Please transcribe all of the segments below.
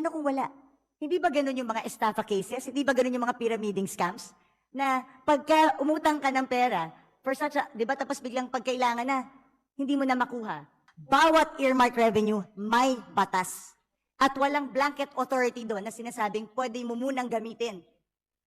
Paano kung wala? Hindi ba ganun yung mga estafa cases? Hindi ba ganun yung mga pyramiding scams? Na pagka umutang ka ng pera, for such a, di ba, tapos biglang pagkailangan na, hindi mo na makuha. Bawat earmark revenue, may batas. At walang blanket authority doon na sinasabing pwede mo munang gamitin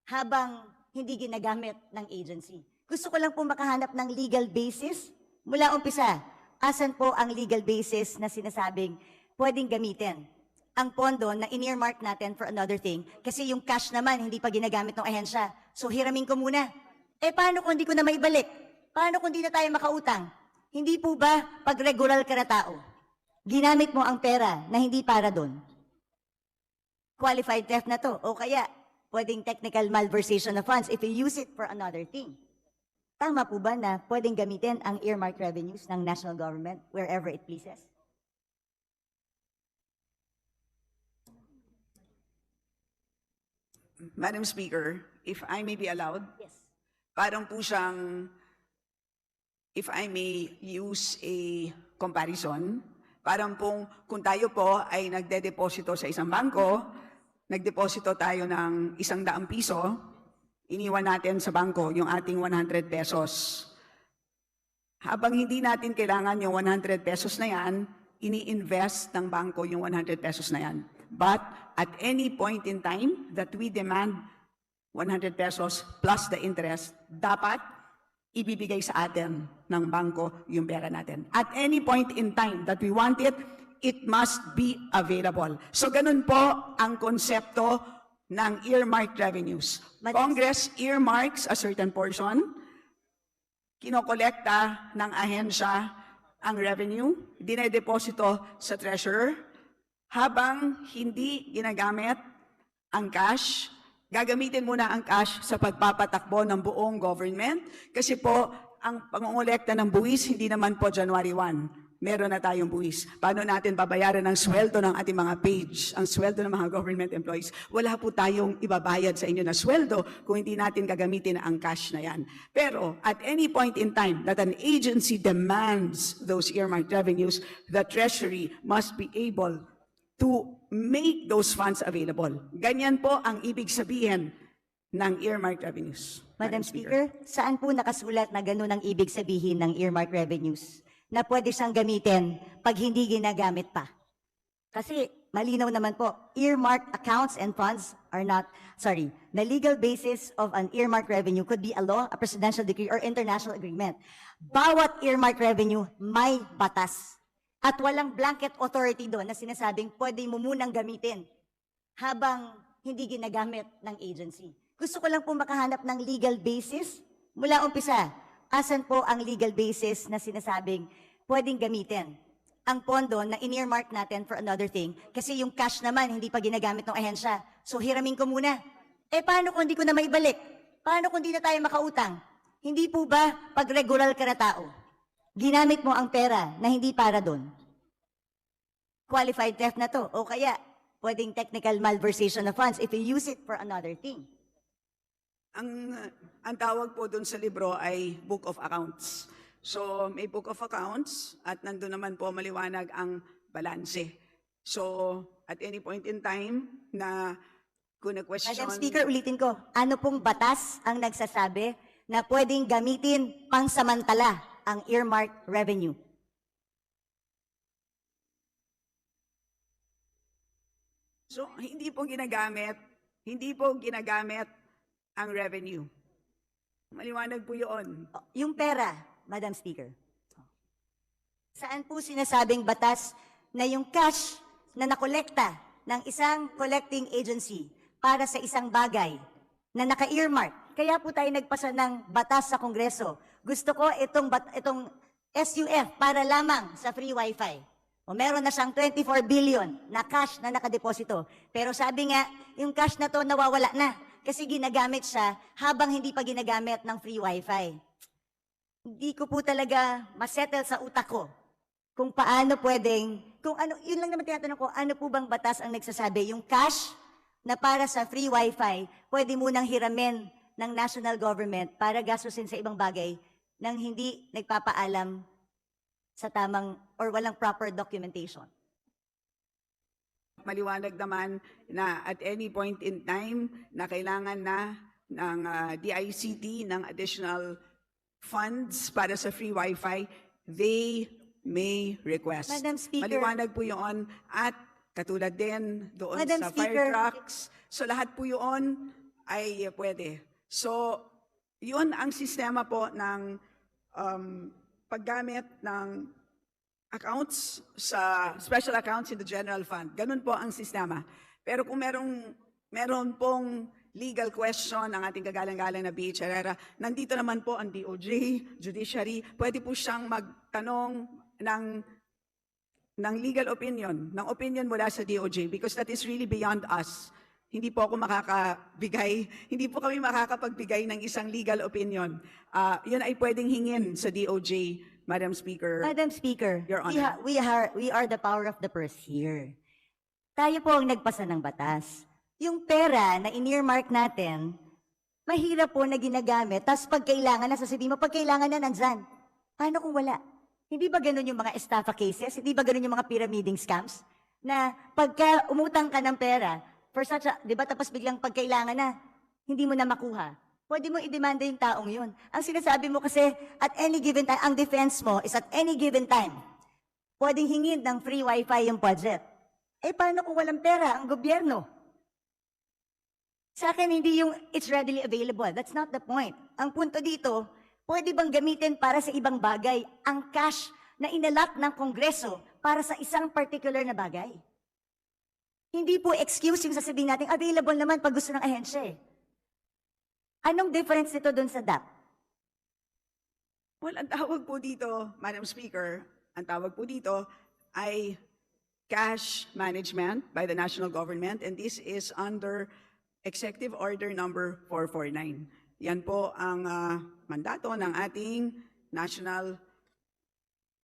habang hindi ginagamit ng agency. Gusto ko lang po makahanap ng legal basis mula umpisa. Asan po ang legal basis na sinasabing pwedeng gamitin ang pondo na in-earmark natin for another thing kasi yung cash naman hindi pa ginagamit ng ahensya. So hiramin ko muna. Eh paano kung hindi ko na maibalik? Paano kung hindi na tayo makautang? Hindi po ba pag regular ka na tao, ginamit mo ang pera na hindi para doon? Qualified theft na to. O kaya, pwedeng technical malversation of funds if you use it for another thing. Tama po ba na pwedeng gamitin ang earmark revenues ng national government wherever it pleases? Madam Speaker, if I may be allowed, Yes. parang po siyang, if I may use a comparison, parang pong kung tayo po ay nagde-deposito sa isang bangko, nagdeposito tayo ng isang daang piso, iniwan natin sa bangko yung ating 100 pesos. Habang hindi natin kailangan yung 100 pesos na yan, ini-invest ng bangko yung 100 pesos na yan. But at any point in time that we demand 100 pesos plus the interest, dapat ibibigay sa atin ng bangko yung pera natin. At any point in time that we want it, it must be available. So ganun po ang konsepto ng earmarked revenues. Congress earmarks a certain portion, kinokolekta ng ahensya ang revenue, dinedeposito sa treasurer, habang hindi ginagamit ang cash, gagamitin muna ang cash sa pagpapatakbo ng buong government kasi po ang pangongolekta ng buwis hindi naman po January 1. Meron na tayong buwis. Paano natin babayaran ang sweldo ng ating mga page, ang sweldo ng mga government employees? Wala po tayong ibabayad sa inyo na sweldo kung hindi natin gagamitin ang cash na yan. Pero at any point in time that an agency demands those earmarked revenues, the Treasury must be able to make those funds available. Ganyan po ang ibig sabihin ng earmarked revenues. Madam Speaker, saan po nakasulat na ganun ang ibig sabihin ng earmark revenues? Na pwede siyang gamitin pag hindi ginagamit pa. Kasi malinaw naman po, earmarked accounts and funds are not, sorry, the legal basis of an earmark revenue could be a law, a presidential decree, or international agreement. Bawat earmark revenue may batas. At walang blanket authority doon na sinasabing pwede mo munang gamitin habang hindi ginagamit ng agency. Gusto ko lang po makahanap ng legal basis mula umpisa. Asan po ang legal basis na sinasabing pwedeng gamitin ang pondo na in-earmark natin for another thing kasi yung cash naman hindi pa ginagamit ng ahensya. So hiramin ko muna. Eh paano kung hindi ko na maibalik? Paano kung hindi na tayo makautang? Hindi po ba pag regular ka na tao, ginamit mo ang pera na hindi para doon? Qualified theft na to. O kaya, pwedeng technical malversation of funds if you use it for another thing. Ang, ang tawag po dun sa libro ay Book of Accounts. So may Book of Accounts at nandun naman po maliwanag ang balanse. So at any point in time na kung na-question... Madam Speaker, ulitin ko, ano pong batas ang nagsasabi na pwedeng gamitin pangsamantala ang earmark revenue? So, hindi po ginagamit, hindi po ginagamit ang revenue. Maliwanag po yun. Yung pera, Madam Speaker. Saan po sinasabing batas na yung cash na nakolekta ng isang collecting agency para sa isang bagay na naka-earmark. Kaya po tayo nagpasa ng batas sa Kongreso. Gusto ko itong, itong SUF para lamang sa free wifi. O meron na siyang 24 billion na cash na nakadeposito. Pero sabi nga, yung cash na to nawawala na kasi ginagamit siya habang hindi pa ginagamit ng free wifi. Hindi ko po talaga masettle sa utak ko kung paano pwedeng, kung ano, yun lang naman tinatanong ko, ano po bang batas ang nagsasabi? Yung cash na para sa free wifi, pwede munang hiramin ng national government para gastusin sa ibang bagay nang hindi nagpapaalam sa tamang or walang proper documentation. maliwanag naman na at any point in time na kailangan na ng ah, DICT ng additional funds para sa free wifi, they may request. Madam Speaker. Maliwanag po yun at katulad din doon Madam sa Speaker. fire trucks. So lahat po yun ay pwede. So yun ang sistema po ng um, paggamit ng accounts sa special accounts in the general fund. Ganun po ang sistema. Pero kung merong meron pong legal question ng ating kagalang-galang na BH Herrera, nandito naman po ang DOJ, Judiciary, pwede po siyang magtanong ng ng legal opinion, ng opinion mula sa DOJ because that is really beyond us. Hindi po ako makakabigay, hindi po kami makakapagbigay ng isang legal opinion. Ah, yun ay pwedeng hingin sa DOJ, Madam Speaker. Madam Speaker, Your we, Honor. ha- we, are, we are the power of the purse here. Tayo po ang nagpasa ng batas. Yung pera na in-earmark natin, mahirap po na ginagamit, tapos pag kailangan na, sasabihin mo, pag kailangan na, nandyan. Paano kung wala? Hindi ba ganun yung mga estafa cases? Hindi ba ganun yung mga pyramiding scams? Na pagka umutang ka ng pera, for such a, di ba tapos biglang pag kailangan na, hindi mo na makuha. Pwede mo idemanda yung taong yun. Ang sinasabi mo kasi, at any given time, ang defense mo is at any given time, pwedeng hingin ng free wifi yung budget. Eh, paano kung walang pera ang gobyerno? Sa akin, hindi yung it's readily available. That's not the point. Ang punto dito, pwede bang gamitin para sa ibang bagay ang cash na inalak ng Kongreso para sa isang particular na bagay? Hindi po excuse yung sasabihin natin, available naman pag gusto ng ahensya eh. Anong difference nito doon sa DAP? Well, ang tawag po dito, Madam Speaker, ang tawag po dito ay cash management by the national government and this is under Executive Order number 449. Yan po ang ah, mandato ng ating National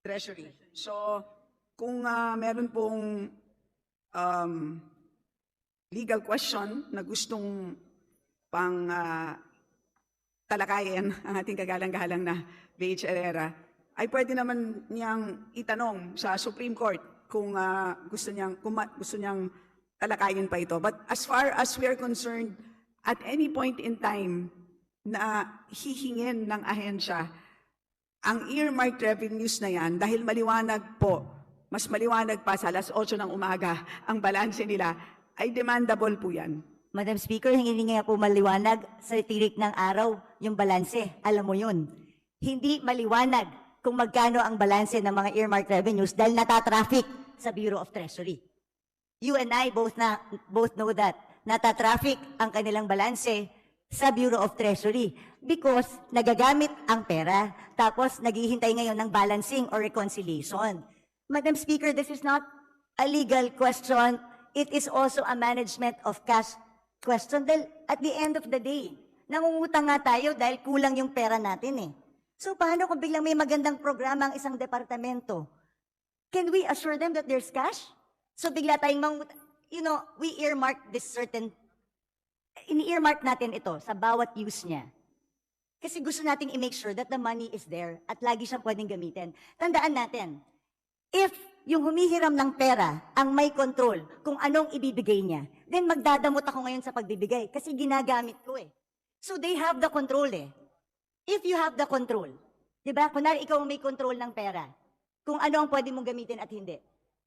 Treasury. So, kung ah, meron pong um, legal question na gustong pang ah, talakayin ang ating kagalang-galang na BH Herrera, ay pwede naman niyang itanong sa Supreme Court kung ah, gusto niyang kung gusto niyang talakayin pa ito. But as far as we are concerned, at any point in time na hihingin ng ahensya ang earmarked revenues na yan, dahil maliwanag po, mas maliwanag pa sa alas 8 ng umaga, ang balanse nila, ay demandable po yan. Madam Speaker, hindi nga po maliwanag sa tirik ng araw yung balanse. Alam mo yun. Hindi maliwanag kung magkano ang balanse ng mga earmark revenues dahil natatraffic sa Bureau of Treasury. You and I both, na, both know that. Natatraffic ang kanilang balanse sa Bureau of Treasury because nagagamit ang pera tapos naghihintay ngayon ng balancing or reconciliation. Madam Speaker, this is not a legal question. It is also a management of cash question. Dahil at the end of the day, nangungutang nga tayo dahil kulang yung pera natin eh. So paano kung biglang may magandang programa ang isang departamento? Can we assure them that there's cash? So bigla tayong mang, you know, we earmark this certain, ini-earmark natin ito sa bawat use niya. Kasi gusto nating i-make sure that the money is there at lagi siyang pwedeng gamitin. Tandaan natin, if yung humihiram ng pera ang may control kung anong ibibigay niya, then magdadamot ako ngayon sa pagbibigay kasi ginagamit ko eh. So they have the control eh. If you have the control, di ba? Kunwari ikaw may control ng pera, kung ano ang pwede mong gamitin at hindi.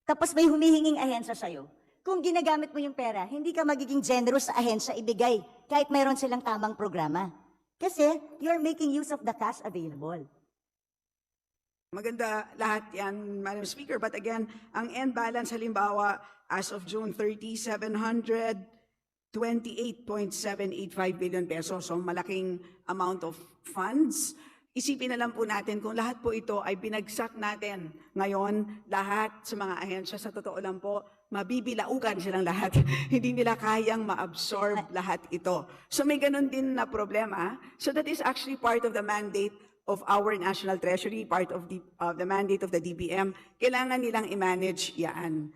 Tapos may humihinging ahensya sa'yo. Kung ginagamit mo yung pera, hindi ka magiging generous sa ahensya ibigay kahit mayroon silang tamang programa. Kasi you're making use of the cash available. Maganda lahat yan, Madam Speaker. But again, ang end balance halimbawa as of June 30, 728.785 billion pesos. So malaking amount of funds. Isipin na lang po natin kung lahat po ito ay binagsak natin ngayon, lahat sa mga ahensya, sa totoo lang po, mabibilaukan silang lahat. Hindi nila kayang ma-absorb lahat ito. So may ganun din na problema. So that is actually part of the mandate of our National Treasury, part of the, of the mandate of the DBM. Kailangan nilang i-manage yan.